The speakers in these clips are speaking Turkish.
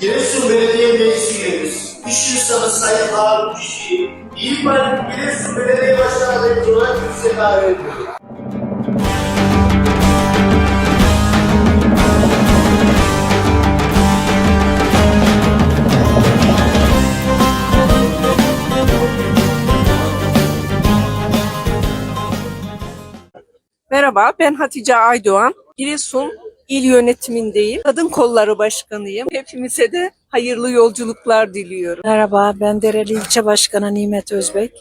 Giresun Belediye Meclis Üyemiz, İş İnsanı Sayın Harun Kişi'yi İYİ Parti Giresun Belediye Başkanı adayı olarak ediyorum. Merhaba, ben Hatice Aydoğan. Giresun İl Yönetimindeyim. Kadın Kolları Başkanıyım. Hepimize de hayırlı yolculuklar diliyorum. Merhaba, ben Dereli İlçe Başkanı Nimet Özbek.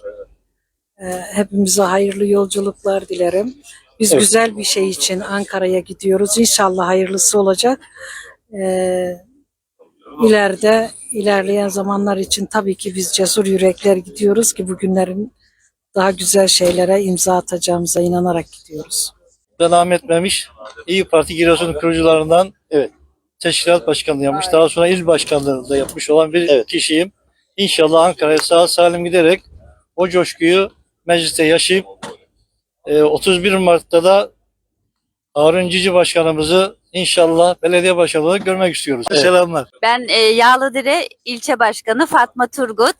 Ee, hepimize hayırlı yolculuklar dilerim. Biz güzel bir şey için Ankara'ya gidiyoruz. İnşallah hayırlısı olacak. Ee, ileride, ilerleyen zamanlar için tabii ki biz cesur yürekler gidiyoruz ki bugünlerin daha güzel şeylere imza atacağımıza inanarak gidiyoruz. Ben Ahmet Memiş, İyi Parti Giresun kurucularından evet, teşkilat başkanlığı yapmış. Daha sonra il başkanlığı da yapmış olan bir kişiyim. İnşallah Ankara'ya sağ salim giderek o coşkuyu mecliste yaşayıp e, 31 Mart'ta da Harun Cici Başkanımızı inşallah belediye başkanlığı görmek istiyoruz. Selamlar. Ben e, Yağlıdere ilçe başkanı Fatma Turgut.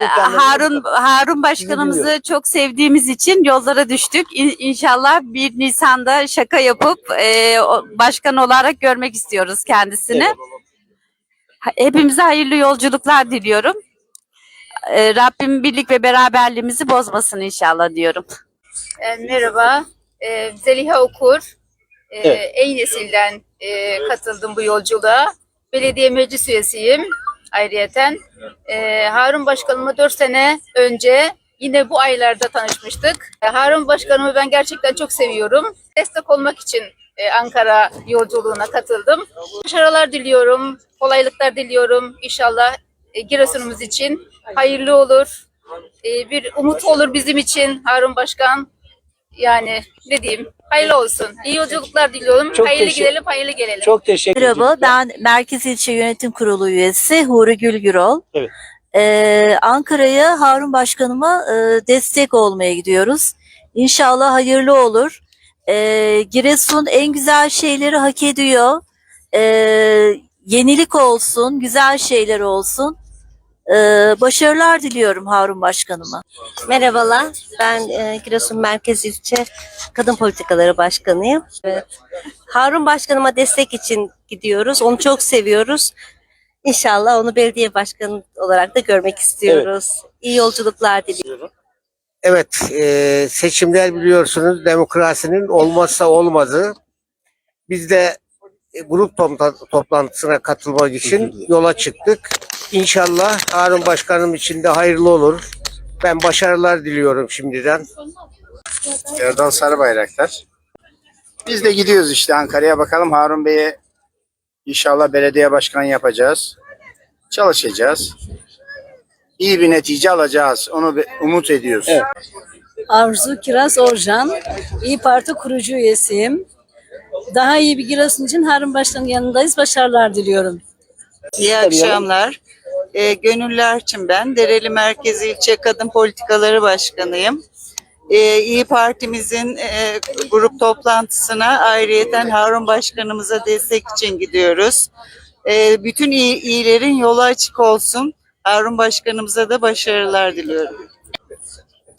E, Harun Harun başkanımızı çok sevdiğimiz için yollara düştük. İn- İnşallah 1 Nisan'da şaka yapıp e, başkan olarak görmek istiyoruz kendisini. Hepimize hayırlı yolculuklar diliyorum. E, Rabbim birlik ve beraberliğimizi bozmasın inşallah diyorum. E, merhaba, e, Zeliha Okur. E, Evet. En nesilden e, katıldım bu yolculuğa. Belediye meclis üyesiyim ayrıyeten. E, Harun Başkanımı 4 sene önce yine bu aylarda tanışmıştık. E, Harun Başkanımı ben gerçekten çok seviyorum. Destek olmak için e, Ankara yolculuğuna katıldım. Başarılar diliyorum, kolaylıklar diliyorum. İnşallah e, Giresun'umuz için hayırlı olur. E, bir umut olur bizim için Harun Başkan. Yani ne diyeyim? Hayırlı olsun. İyi yolculuklar diliyorum. Çok hayırlı gidelim, hayırlı gelelim. Çok teşekkür Merhaba, ederim. ben Merkez İlçe Yönetim Kurulu üyesi Huri Gülgürol. Evet. Ee, Ankara'ya Harun Başkanıma e, destek olmaya gidiyoruz. İnşallah hayırlı olur. Ee, Giresun en güzel şeyleri hak ediyor. Ee, yenilik olsun, güzel şeyler olsun. Ee, başarılar diliyorum Harun Başkanıma. Merhabalar, ben e, Giresun Merkez İlçe Kadın Politikaları Başkanıyım. Evet. Harun Başkanıma destek için gidiyoruz, onu çok seviyoruz. İnşallah onu belediye başkanı olarak da görmek istiyoruz. İyi yolculuklar diliyorum. Evet, e, seçimler biliyorsunuz demokrasinin olmazsa olmazı. Biz de e, grup topla- toplantısına katılmak için yola çıktık. İnşallah Harun Başkanım için de hayırlı olur. Ben başarılar diliyorum şimdiden. Erdal Sarıbayraktar. Biz de gidiyoruz işte Ankara'ya bakalım Harun Bey'e inşallah belediye başkanı yapacağız. Çalışacağız. İyi bir netice alacağız. Onu umut ediyoruz. Arzu Kiraz Orjan, İyi Parti kurucu üyesiyim. Daha iyi bir Giresun için Harun Başkan'ın yanındayız. Başarılar diliyorum. İyi akşamlar. Ee, Gönüller için ben Dereli Merkez İlçe Kadın Politikaları Başkanıyım. Ee, İyi Partimizin e, grup toplantısına ayrıyeten Harun Başkanımıza destek için gidiyoruz. Ee, bütün iyi, iyilerin yolu açık olsun. Harun Başkanımıza da başarılar diliyorum.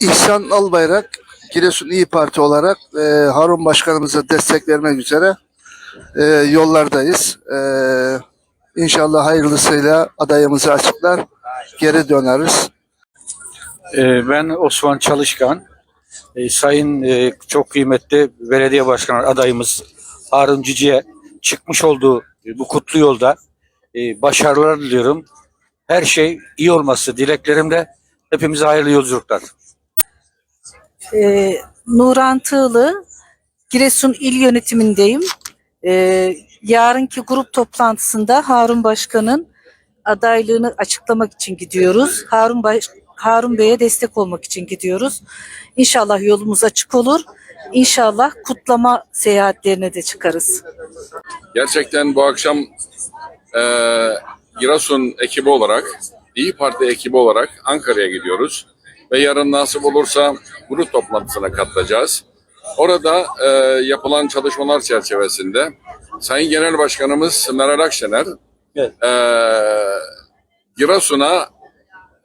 İhsan Albayrak, Giresun İyi Parti olarak e, Harun Başkanımıza destek vermek üzere e, yollardayız. E, inşallah hayırlısıyla adayımızı açıklar, geri döneriz. Ee, Ben Osman Çalışkan. Ee, Sayın e, çok kıymetli belediye başkanı adayımız Harun Cici'ye çıkmış olduğu e, bu kutlu yolda e, başarılar diliyorum. Her şey iyi olması dileklerimle hepimize hayırlı yolculuklar. Ee, Nuran Tığlı, Giresun İl Yönetimindeyim. Ee, yarınki grup toplantısında Harun Başkan'ın adaylığını açıklamak için gidiyoruz. Harun Baş Harun Bey'e destek olmak için gidiyoruz. İnşallah yolumuz açık olur. İnşallah kutlama seyahatlerine de çıkarız. Gerçekten bu akşam eee Giresun ekibi olarak, İyi Parti ekibi olarak Ankara'ya gidiyoruz. Ve yarın nasip olursa grup toplantısına katılacağız. Orada eee, yapılan çalışmalar çerçevesinde Sayın Genel Başkanımız Meral Akşener Evet. e, Giresun'a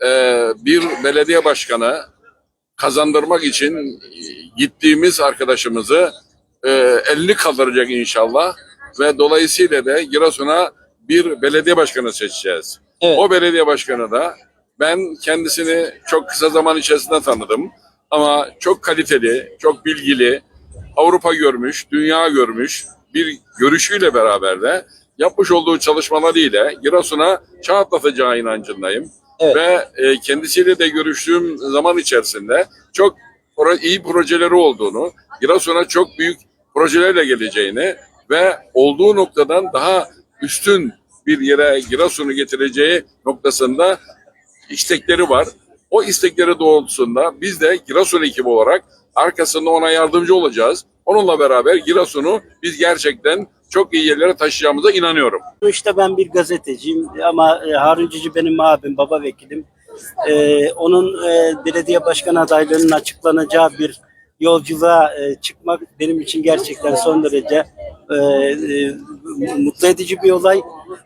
e, bir belediye başkanı kazandırmak için gittiğimiz arkadaşımızı e, elini kaldıracak inşallah ve dolayısıyla da Giresun'a bir belediye başkanı seçeceğiz. Evet. O belediye başkanı da ben kendisini çok kısa zaman içerisinde tanıdım ama çok kaliteli, çok bilgili, Avrupa görmüş, dünya görmüş bir görüşüyle beraber de yapmış olduğu çalışmalarıyla Giresun'a çağ atlatacağı inancındayım. Evet. Ve e, kendisiyle de görüştüğüm zaman içerisinde çok iyi projeleri olduğunu, Giresun'a çok büyük projelerle geleceğini ve olduğu noktadan daha üstün bir yere Giresun'u getireceği noktasında istekleri var. O istekleri doğrultusunda biz de Giresun ekibi olarak arkasında ona yardımcı olacağız. Onunla beraber Giresun'u biz gerçekten çok iyi yerlere taşıyacağımıza inanıyorum. İşte ben bir gazeteciyim ama e, Harun Cici benim abim, baba vekilim. E, onun e, belediye başkan adaylığının açıklanacağı bir yolculuğa e, çıkmak benim için gerçekten son derece e, e, mutlu edici bir olay.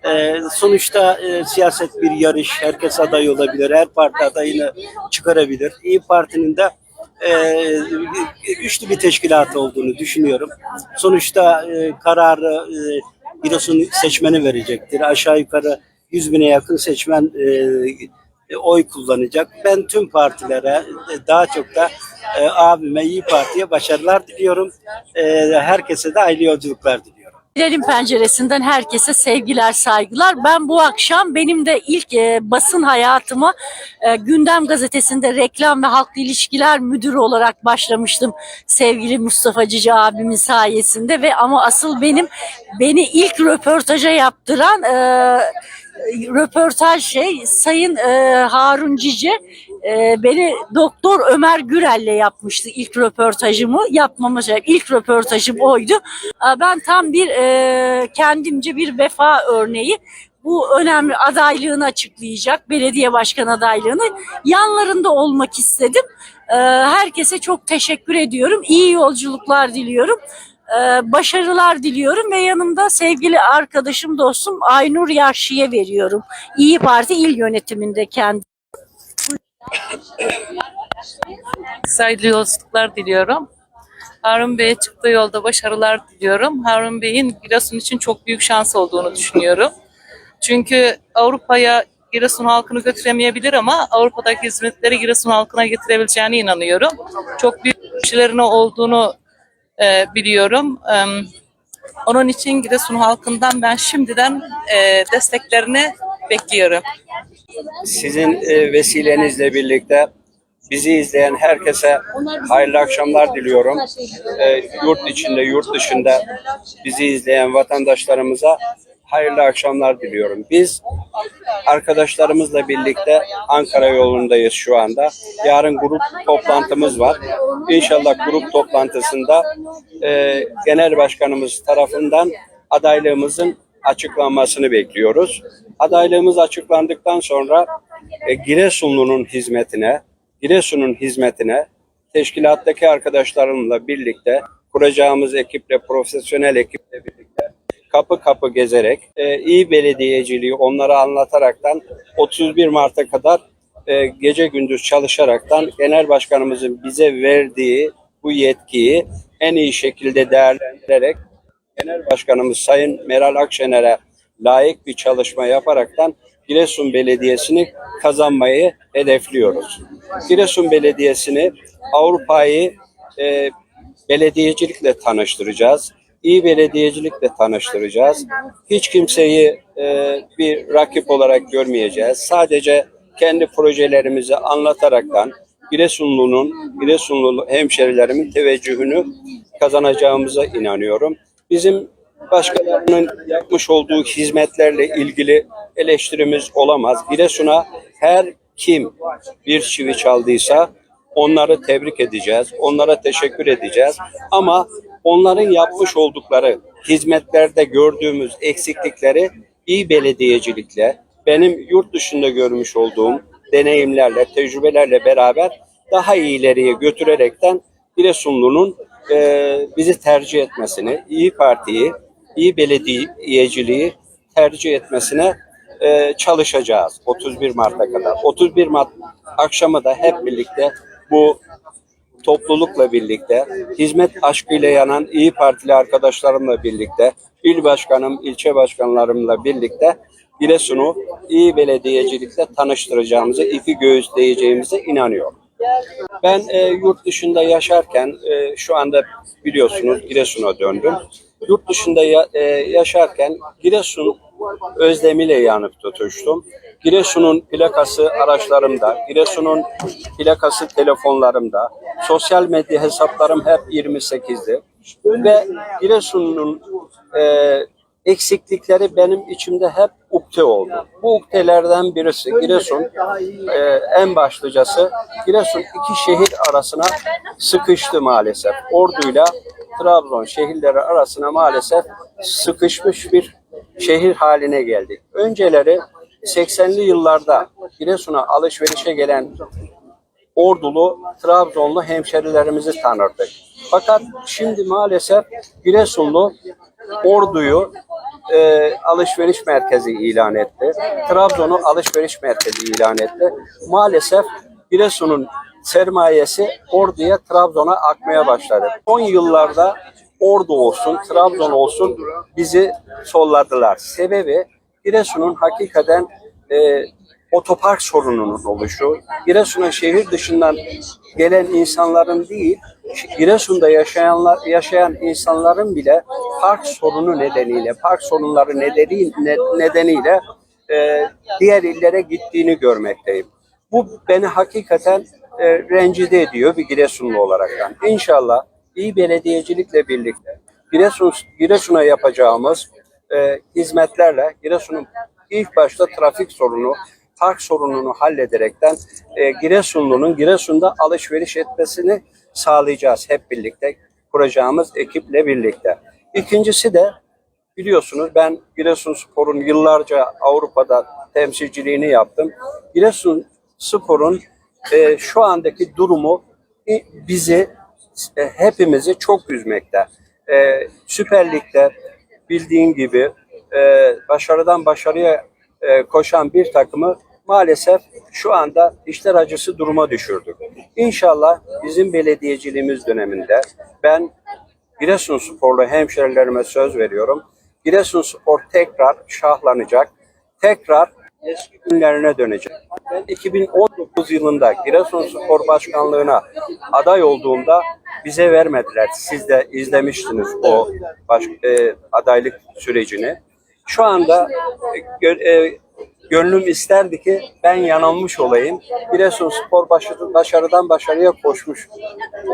E, sonuçta e, siyaset bir yarış, herkes aday olabilir, her parti adayını çıkarabilir. İyi Parti'nin de e, güçlü bir teşkilat olduğunu düşünüyorum. Sonuçta e, kararı e, Giresun seçmeni verecektir. Aşağı yukarı 100 bine yakın seçmen e, oy kullanacak. Ben tüm partilere e, daha çok da e, abime İyi Parti'ye başarılar diliyorum. E, herkese de hayırlı yolculuklar diliyorum. Hilal'in penceresinden herkese sevgiler, saygılar. Ben bu akşam benim de ilk e, basın hayatımı e, Gündem Gazetesi'nde reklam ve halkla ilişkiler müdürü olarak başlamıştım sevgili Mustafa Cici abimin sayesinde ve ama asıl benim beni ilk röportaja yaptıran e, röportaj şey Sayın e, Harun Cici e, beni Doktor Ömer Gürel'le yapmıştı ilk röportajımı yapmama şey ilk röportajım oydu. E, Ben tam bir e, kendimce bir vefa örneği bu önemli adaylığını açıklayacak belediye başkan adaylığını yanlarında olmak istedim. E, Herkese çok teşekkür ediyorum. İyi yolculuklar diliyorum. Başarılar diliyorum ve yanımda sevgili arkadaşım dostum Aynur Yaşlı'ya veriyorum. İyi Parti il yönetiminde kendi. Saygılı yolculuklar diliyorum. Harun Bey'e çıktığı yolda başarılar diliyorum. Harun Bey'in Giresun için çok büyük şans olduğunu düşünüyorum. Çünkü Avrupa'ya Giresun halkını götüremeyebilir ama Avrupa'daki hizmetleri Giresun halkına getirebileceğine inanıyorum. Çok büyük kişilerine olduğunu e, biliyorum. E, onun için Giresun halkından ben şimdiden e, desteklerini bekliyorum. Sizin e, vesilenizle birlikte bizi izleyen herkese hayırlı akşamlar diliyorum. E, yurt içinde, yurt dışında bizi izleyen vatandaşlarımıza hayırlı akşamlar diliyorum. Biz arkadaşlarımızla birlikte Ankara yolundayız şu anda. Yarın grup toplantımız var. İnşallah grup toplantısında e, genel başkanımız tarafından adaylığımızın açıklanmasını bekliyoruz. Adaylığımız açıklandıktan sonra e, Giresunlu'nun hizmetine, Giresun'un hizmetine teşkilattaki arkadaşlarımla birlikte kuracağımız ekiple, profesyonel ekiple birlikte kapı kapı gezerek e, iyi belediyeciliği onlara anlataraktan 31 Mart'a kadar e, gece gündüz çalışaraktan genel başkanımızın bize verdiği bu yetkiyi en iyi şekilde değerlendirerek Genel Başkanımız Sayın Meral Akşener'e layık bir çalışma yaparaktan Giresun Belediyesi'ni kazanmayı hedefliyoruz. Giresun Belediyesi'ni Avrupa'yı e, belediyecilikle tanıştıracağız. İyi belediyecilikle tanıştıracağız. Hiç kimseyi e, bir rakip olarak görmeyeceğiz. Sadece kendi projelerimizi anlataraktan Giresunlu'nun, Giresunlu hemşerilerimin teveccühünü kazanacağımıza inanıyorum. Bizim başkalarının yapmış olduğu hizmetlerle ilgili eleştirimiz olamaz. Giresun'a her kim bir çivi çaldıysa onları tebrik edeceğiz, onlara teşekkür edeceğiz. Ama onların yapmış oldukları hizmetlerde gördüğümüz eksiklikleri iyi belediyecilikle, benim yurt dışında görmüş olduğum deneyimlerle, tecrübelerle beraber daha ileriye götürerekten Giresunlu'nun e, bizi tercih etmesini, iyi Parti'yi, iyi belediyeciliği tercih etmesine e, çalışacağız 31 Mart'a kadar. 31 Mart akşamı da hep birlikte bu toplulukla birlikte, hizmet aşkıyla yanan İyi Partili arkadaşlarımla birlikte, il başkanım, ilçe başkanlarımla birlikte Giresun'u iyi belediyecilikle tanıştıracağımıza, iki göğüsleyeceğimize inanıyorum. Ben e, yurt dışında yaşarken, e, şu anda biliyorsunuz Giresun'a döndüm. Yurt dışında ya- e, yaşarken Giresun özlemiyle yanıp tutuştum. Giresun'un plakası araçlarımda, Giresun'un plakası telefonlarımda, sosyal medya hesaplarım hep 28'di. Ve Giresun'un e, eksiklikleri benim içimde hep ukde oldu. Bu ukdelerden birisi Giresun e, en başlıcası Giresun iki şehir arasına sıkıştı maalesef. Orduyla Trabzon şehirleri arasına maalesef sıkışmış bir şehir haline geldik. Önceleri 80'li yıllarda Giresun'a alışverişe gelen Ordulu, Trabzonlu hemşerilerimizi tanırdık. Fakat şimdi maalesef Giresunlu Ordu'yu e, alışveriş merkezi ilan etti. Trabzon'u alışveriş merkezi ilan etti. Maalesef Giresun'un sermayesi Ordu'ya, Trabzon'a akmaya başladı. 10 yıllarda Ordu olsun, Trabzon olsun bizi solladılar. Sebebi Giresun'un hakikaten e, otopark sorununun oluşu, Giresun'un şehir dışından gelen insanların değil, Giresun'da yaşayanlar yaşayan insanların bile park sorunu nedeniyle, park sorunları nedeni, ne- nedeniyle e, diğer illere gittiğini görmekteyim. Bu beni hakikaten e, rencide ediyor bir Giresunlu olarak. Yani. İnşallah iyi belediyecilikle birlikte Giresun, Giresun'a yapacağımız e, hizmetlerle Giresun'un ilk başta trafik sorunu, park sorununu hallederekten e, Giresunlu'nun Giresun'da alışveriş etmesini sağlayacağız hep birlikte kuracağımız ekiple birlikte. İkincisi de biliyorsunuz ben Giresunspor'un yıllarca Avrupa'da temsilciliğini yaptım. Giresun Spor'un e, şu andaki durumu e, bizi e, hepimizi çok üzmekte. E, Süper Lig'de bildiğin gibi e, başarıdan başarıya e, koşan bir takımı maalesef şu anda işler acısı duruma düşürdük. İnşallah bizim belediyeciliğimiz döneminde ben Giresunsporlu hemşerilerime söz veriyorum. Giresunspor tekrar şahlanacak. Tekrar eski günlerine dönecek. Ben 2019 yılında Giresunspor Başkanlığına aday olduğumda bize vermediler. Siz de izlemiştiniz o baş, e, adaylık sürecini. Şu anda e, e, gönlüm isterdi ki ben yanılmış olayım. Giresunspor başarı, başarıdan başarıya koşmuş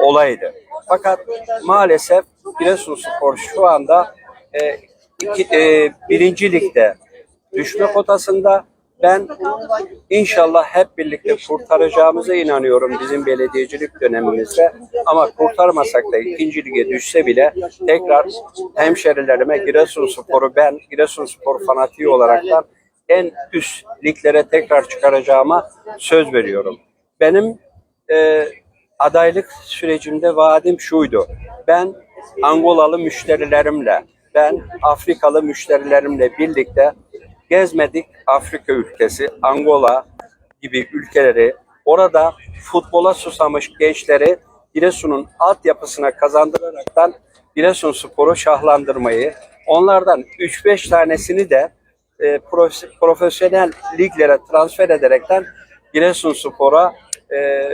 olaydı. Fakat maalesef Giresunspor şu anda e, iki, e, birinci ligde düşme potasında. Ben inşallah hep birlikte kurtaracağımıza inanıyorum bizim belediyecilik dönemimizde. Ama kurtarmasak da ikinci lige düşse bile tekrar hemşerilerime Giresunspor'u ben Giresunspor fanatiği olaraktan en üst liglere tekrar çıkaracağıma söz veriyorum. Benim e, adaylık sürecimde vaadim şuydu. Ben Angolalı müşterilerimle, ben Afrikalı müşterilerimle birlikte gezmedik Afrika ülkesi, Angola gibi ülkeleri, orada futbola susamış gençleri Giresun'un altyapısına kazandıraraktan Giresunspor'u şahlandırmayı, onlardan 3-5 tanesini de e, profe- profesyonel liglere transfer ederekten Giresunspor'a e,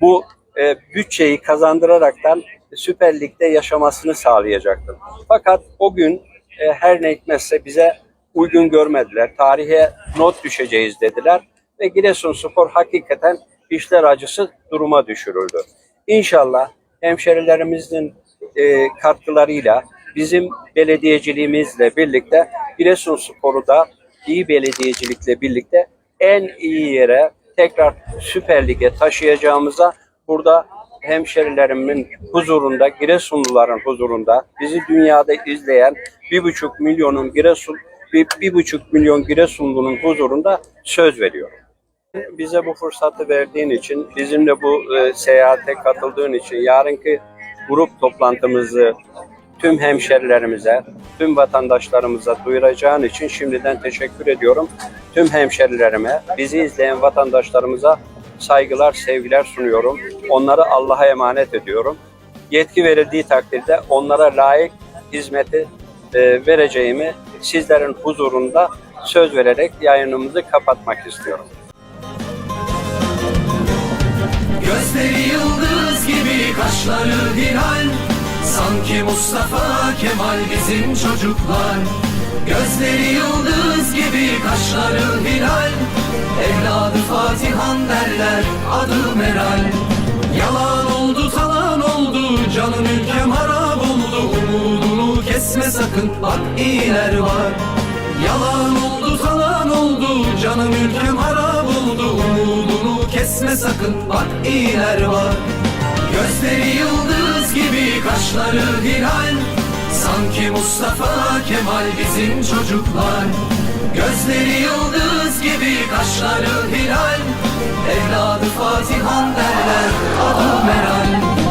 bu e, bütçeyi kazandıraraktan Süper Lig'de yaşamasını sağlayacaktır. Fakat o gün e, her ne hikmetse bize uygun görmediler. Tarihe not düşeceğiz dediler ve Giresunspor hakikaten işler acısı duruma düşürüldü. İnşallah hemşerilerimizin e, katkılarıyla bizim belediyeciliğimizle birlikte Giresunspor'u da iyi belediyecilikle birlikte en iyi yere tekrar Süper Lig'e taşıyacağımıza burada hemşerilerimin huzurunda, Giresunluların huzurunda bizi dünyada izleyen bir buçuk milyonun Giresun, bir, bir buçuk milyon Giresunlunun huzurunda söz veriyorum. Bize bu fırsatı verdiğin için, bizimle bu e, seyahate katıldığın için, yarınki grup toplantımızı tüm hemşerilerimize, tüm vatandaşlarımıza duyuracağın için şimdiden teşekkür ediyorum. Tüm hemşerilerime, bizi izleyen vatandaşlarımıza saygılar, sevgiler sunuyorum. Onları Allah'a emanet ediyorum. Yetki verildiği takdirde onlara layık hizmeti e, vereceğimi sizlerin huzurunda söz vererek yayınımızı kapatmak istiyorum. Gözleri yıldız gibi kaşları hilal Sanki Mustafa Kemal bizim çocuklar. Gözleri yıldız gibi kaşları hilal. Evladı Fatihan derler adı Meral. Yalan oldu talan oldu canım ülkem harap oldu. Umudunu kesme sakın bak iyiler var. Yalan oldu talan oldu canım ülkem harap oldu. Umudunu kesme sakın bak iyiler var Gözleri yıldız gibi kaşları hilal Sanki Mustafa Kemal bizim çocuklar. Gözleri yıldız gibi kaşları hilal Evladı Fatihan derler adı Meral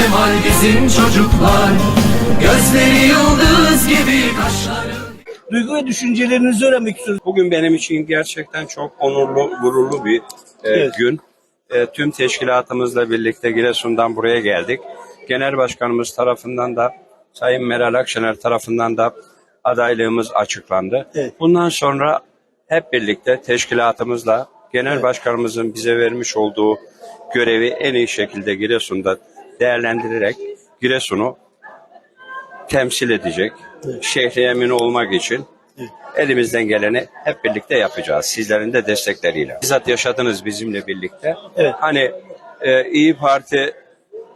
Kemal bizim çocuklar Gözleri yıldız gibi kaşları Duygu ve düşüncelerinizi öğrenmek istiyoruz. Bugün benim için gerçekten çok onurlu, gururlu bir e, Evet. gün. E, tüm teşkilatımızla birlikte Giresun'dan buraya geldik. Genel Başkanımız tarafından da Sayın Meral Akşener tarafından da adaylığımız açıklandı. Evet. Bundan sonra hep birlikte teşkilatımızla Genel Başkanımızın bize vermiş olduğu görevi en iyi şekilde Giresun'da değerlendirerek Giresun'u temsil edecek, şehri emin olmak için elimizden geleni hep birlikte yapacağız. Sizlerin de destekleriyle. Bizzat yaşadınız bizimle birlikte. Evet. Hani e, İyi Parti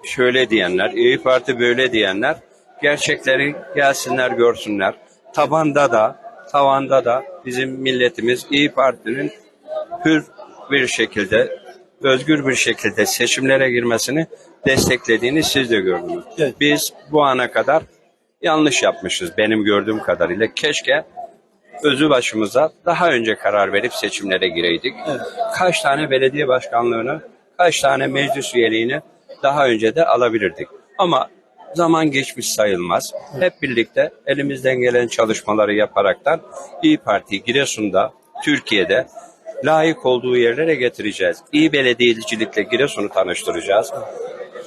şöyle diyenler, İyi Parti böyle diyenler gerçekleri gelsinler görsünler. Tabanda da, tavanda da bizim milletimiz İyi Parti'nin hür bir şekilde, özgür bir şekilde seçimlere girmesini desteklediğini siz de gördünüz. Evet. Biz bu ana kadar yanlış yapmışız benim gördüğüm kadarıyla. Keşke özü başımıza daha önce karar verip seçimlere gireydik. Kaç tane belediye başkanlığını, kaç tane meclis üyeliğini daha önce de alabilirdik. Ama zaman geçmiş sayılmaz. Hep birlikte elimizden gelen çalışmaları yaparaktan İyi Parti Giresun'da, Türkiye'de layık olduğu yerlere getireceğiz. İyi belediyecilikle Giresun'u tanıştıracağız.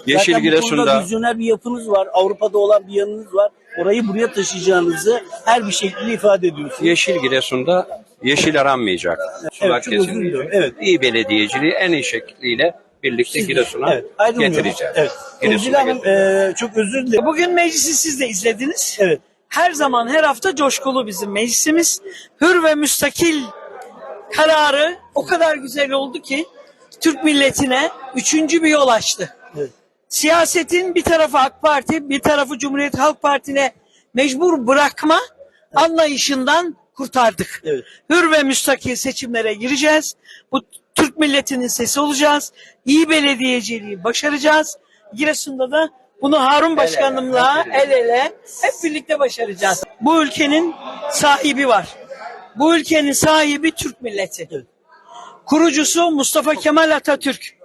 Yeşil Zaten bu konuda Giresun'da vizyoner bir yapınız var. Avrupa'da olan bir yanınız var. Orayı buraya taşıyacağınızı her bir şekilde ifade ediyorsunuz. Yeşil Giresun'da yeşil aranmayacak. Sular Evet, çok özür kesilmeyecek. diliyorum. Evet. İyi belediyeciliği en iyi şekliyle birlikte Giresun'a Evet, ayrılmıyorum. getireceğiz. Evet. Giresun'a Özgül Hanım getireceğiz. e, çok özür dilerim. Bugün meclisi siz de izlediniz. Evet. Her zaman her hafta coşkulu bizim meclisimiz. Hür ve müstakil kararı o kadar güzel oldu ki Türk milletine üçüncü bir yol açtı. Evet. Siyasetin bir tarafı AK Parti, bir tarafı Cumhuriyet Halk Parti'ne mecbur bırakma anlayışından kurtardık. Evet. Hür ve müstakil seçimlere gireceğiz. Bu Türk milletinin sesi olacağız. İyi belediyeciliği başaracağız. Giresun'da da bunu Harun Başkanımla el ele hep birlikte başaracağız. Bu ülkenin sahibi var. Bu ülkenin sahibi Türk milleti. Kurucusu Mustafa Kemal Atatürk.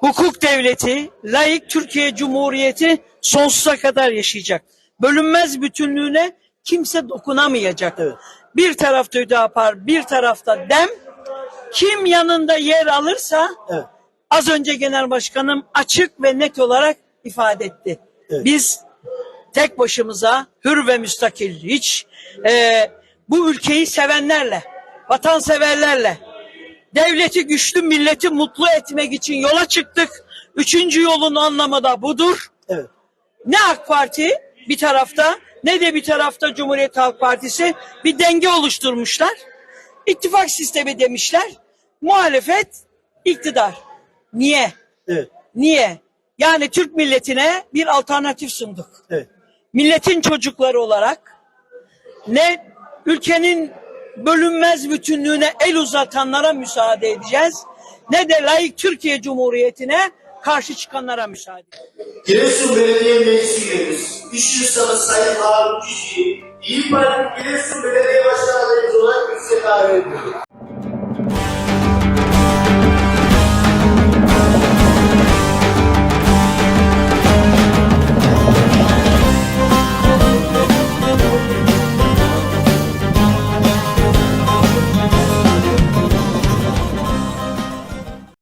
Hukuk devleti, layık Türkiye Cumhuriyeti sonsuza kadar yaşayacak. Bölünmez bütünlüğüne kimse dokunamayacak. Bir tarafta Hüdapar, bir tarafta Dem. Kim yanında yer alırsa Evet. az önce Genel Başkanım açık ve net olarak ifade etti. Evet. Biz tek başımıza hür ve müstakil hiç e, bu ülkeyi sevenlerle, vatanseverlerle, devleti güçlü milleti mutlu etmek için yola çıktık. Üçüncü yolun anlamı da budur. Evet. Ne AK Parti bir tarafta ne de bir tarafta Cumhuriyet Halk Partisi bir denge oluşturmuşlar. İttifak sistemi demişler. Muhalefet, iktidar. Niye? Evet. Niye? Yani Türk milletine bir alternatif sunduk. Evet. Milletin çocukları olarak ne ülkenin bölünmez bütünlüğüne el uzatanlara müsaade edeceğiz ne de layık Türkiye Cumhuriyeti'ne karşı çıkanlara müsaade. Giresun Belediye Meclis Üyemiz, İş İnsanı Sayın Harun Kişi, İyi Parti Giresun Belediye Başkanı olarak kürsüye davet ediyorum.